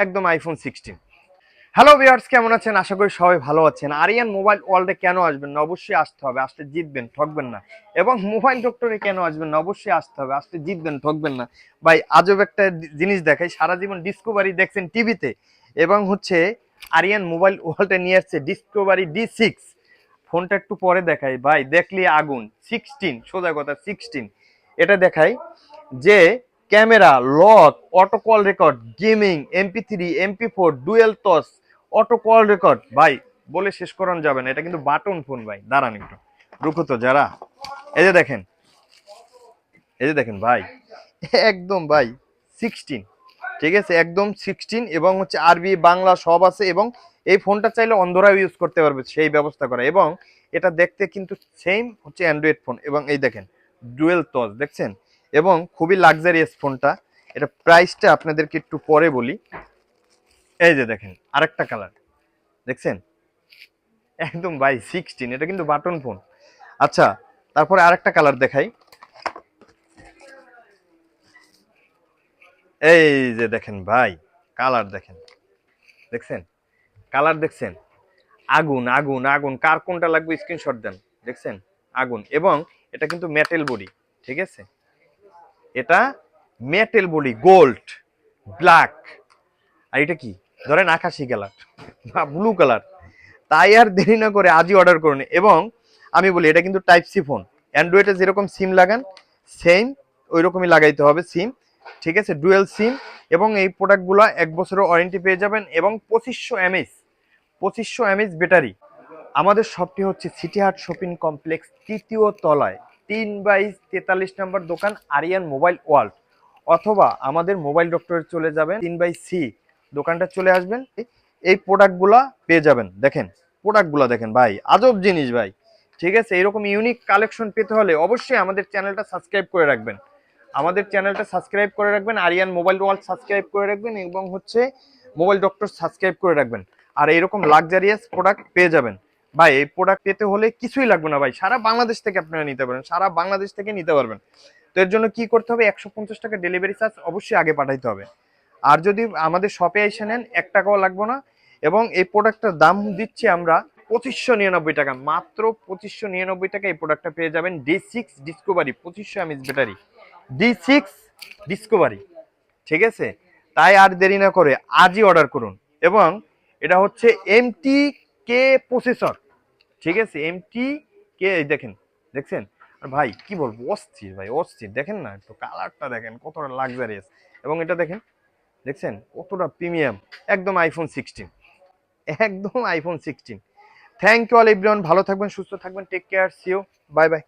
একদম iPhone sixteen hello viewers কেমন আছেন? আশা করি সবাই ভালো আছেন। আরিয়ান মোবাইল ওয়ার্ল্ডে কেন আসবেন অবশ্যই আসতে হবে। আসতে জিতবেন, ঠকবেন না। এবং মোবাইল ডক্টরে কেন আসবেন অবশ্যই আসতে হবে। আসতে জিতবেন, ঠকবেন না। ভাই, আজব একটা জিনিস দেখাই। সারা জীবন ডিসকভারি দেখছেন টিভিতে। এবং হচ্ছে আরিয়ান মোবাইল ওয়ার্ল্ডে নিয়ে আসছে ডিসকভারি ডি সিক্স ফোনটা একটু পরে দেখাই। ভাই, দেখলি আগুন। সিক্সটিন সোজা কথা সিক্সটিন এটা দেখাই যে camera, lock auto call record gaming MP three MP four dual toss auto call record ভাই, বলে শেষ করানো যাবে না, এটা কিন্তু বাটন ফোন ভাই। দাঁড়ান একটু। রুকো তো, যারা। এই যে দেখেন। এই যে দেখেন ভাই। একদম ভাই সিক্সটিন ঠিক আছে? একদম সিক্সটিন এবং হচ্ছে আরবি, বাংলা সব আছে এবং এই ফোনটা চাইলে অন্ধরাও ইউজ করতে পারবে, সেই ব্যবস্থা করা। এবং এটা দেখতে কিন্তু সেম হচ্ছে অ্যান্ড্রয়েড ফোন এবং এই দেখেন ডুয়েল টস দেখছেন? এবং খুবই লাক্সারিয়াস ফোনটা এটা প্রাইসটা আপনাদেরকে একটু পরে বলি। এই যে দেখেন, আরেকটা কালার দেখছেন? একদম ভাই সিক্সটিন এটা কিন্তু বাটন ফোন আচ্ছা তারপরে আরেকটা কালার দেখাই। এই যে দেখেন ভাই কালার দেখেন। দেখছেন? কালার দেখছেন? আগুন আগুন আগুন। কার কোনটা লাগবে? স্ক্রিনশট দেন। দেখছেন? আগুন। এবং এটা কিন্তু মেটেল বডি ঠিক আছে? এটা মেটেল বলি গোল্ড ব্ল্যাক আর এটা কি? ধরেন আকাশি কালার বা ব্লু কালার তাই আর দেরি না করে আজই অর্ডার করুন এবং আমি বলি, এটা কিন্তু টাইপ সি ফোন অ্যান্ড্রয়েডে যেরকম সিম লাগান সেম ওই রকমই লাগাইতে হবে সিম ঠিক আছে? ডুয়েল সিম এবং এই প্রোডাক্টগুলো এক বছরের ওয়ারেন্টি পেয়ে যাবেন এবং পঁচিশশো এমএস পঁচিশশো এমএস ব্যাটারি আমাদের শপটি হচ্ছে সিটি হাট শপিং কমপ্লেক্স তৃতীয় তলায়। তিন বাই তেতাল্লিশ নম্বর দোকান আরিয়ান মোবাইল ওয়ার্ল্ড। অথবা আমাদের মোবাইল ডক্টরে চলে যাবেন, তিন বাই সি। দোকানটা চলে আসবেন, এই প্রোডাক্টগুলা পেয়ে যাবেন। দেখেন, প্রোডাক্টগুলো দেখেন ভাই, আজব জিনিস ভাই। ঠিক আছে, এরকম ইউনিক কালেকশন পেতে হলে অবশ্যই আমাদের চ্যানেলটা সাবস্ক্রাইব করে রাখবেন। আমাদের চ্যানেলটা সাবস্ক্রাইব করে রাখবেন, আরিয়ান মোবাইল ওয়ার্ল্ড সাবস্ক্রাইব করে রাখবেন এবং হচ্ছে মোবাইল ডক্টর সাবস্ক্রাইব করে রাখবেন। আর এরকম লাক্সারিয়াস প্রোডাক্ট পেয়ে যাবেন। ভাই, এই প্রোডাক্ট পেতে হলে কিছুই লাগবে না ভাই। সারা বাংলাদেশ থেকে আপনারা নিতে পারবেন, সারা বাংলাদেশ থেকে নিতে পারবেন। তো এর জন্য কি করতে হবে? একশো পঞ্চাশ টাকা ডেলিভারি চার্জ অবশ্যই আগে পাঠাইতে হবে। আর যদি আমাদের শপে এসে নেন, এক টাকাও লাগবে না। এবং এই প্রোডাক্টটার দাম দিচ্ছি আমরা পঁচিশশো নিরানব্বই টাকা। মাত্র পঁচিশশো নিরানব্বই টাকা এই প্রোডাক্টটা পেয়ে যাবেন ডি সিক্স ডিসকভারি পঁচিশশো MS battery. D six discovery ঠিক আছে? তাই আর দেরি না করে আজই অর্ডার করুন। এবং এটা হচ্ছে এমটি কে প্রসেসর ঠিক আছে? এমটি কে দেখেন, দেখছেন? আর ভাই, কি বলব? অস্থির ভাই, অস্থির। দেখেন না, একটু কালারটা দেখেন, কতটা লাক্সারিয়াস এবং এটা দেখেন, দেখছেন? কতটা প্রিমিয়াম একদম আইফোন সিক্সটিন একদম iPhone sixteen thank you all everyone ভালো থাকবেন, সুস্থ থাকবেন। Take care see you bye bye